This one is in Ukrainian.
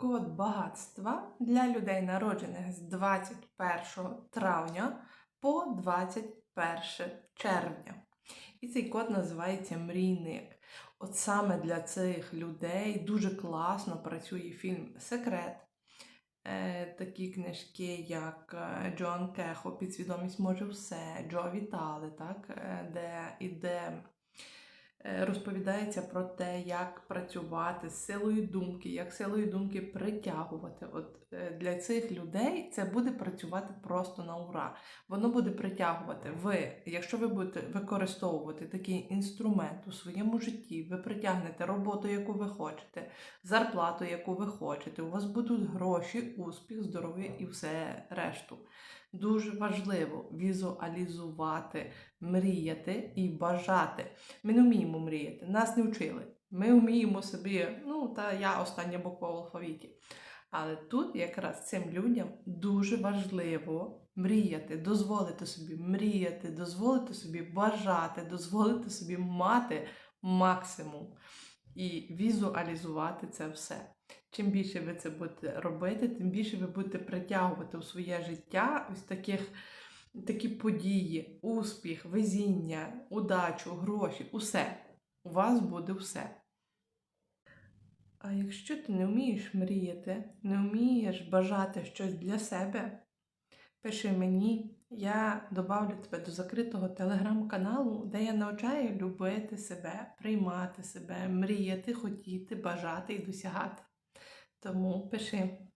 код багатства для людей, народжених з 21 травня по 21 червня. І цей код називається Мрійник. От саме для цих людей дуже класно працює фільм Секрет. Е, такі книжки, як е, Джон Кехо, Підсвідомість може все, Джо Вітали, так, е, де іде розповідається про те, як працювати з силою думки, як силою думки притягувати. От е, для цих людей це буде працювати просто на ура. Воно буде притягувати. Ви, якщо ви будете використовувати такий інструмент у своєму житті, ви притягнете роботу, яку ви хочете, зарплату, яку ви хочете. У вас будуть гроші, успіх, здоров'я і все решту. Дуже важливо візуалізувати, мріяти і бажати. Ми не вміємо мріяти, нас не вчили. Ми вміємо собі, ну та я остання буква в алфавіті. Але тут якраз цим людям дуже важливо мріяти, дозволити собі мріяти, дозволити собі бажати, дозволити собі мати максимум і візуалізувати це все. Чим більше ви це будете робити, тим більше ви будете притягувати у своє життя ось таких, такі події, успіх, везіння, удачу, гроші, усе. У вас буде все. А якщо ти не вмієш мріяти, не вмієш бажати щось для себе, пиши мені, я добавлю тебе до закритого телеграм-каналу, де я навчаю любити себе, приймати себе, мріяти, хотіти, бажати і досягати. Тому пиши.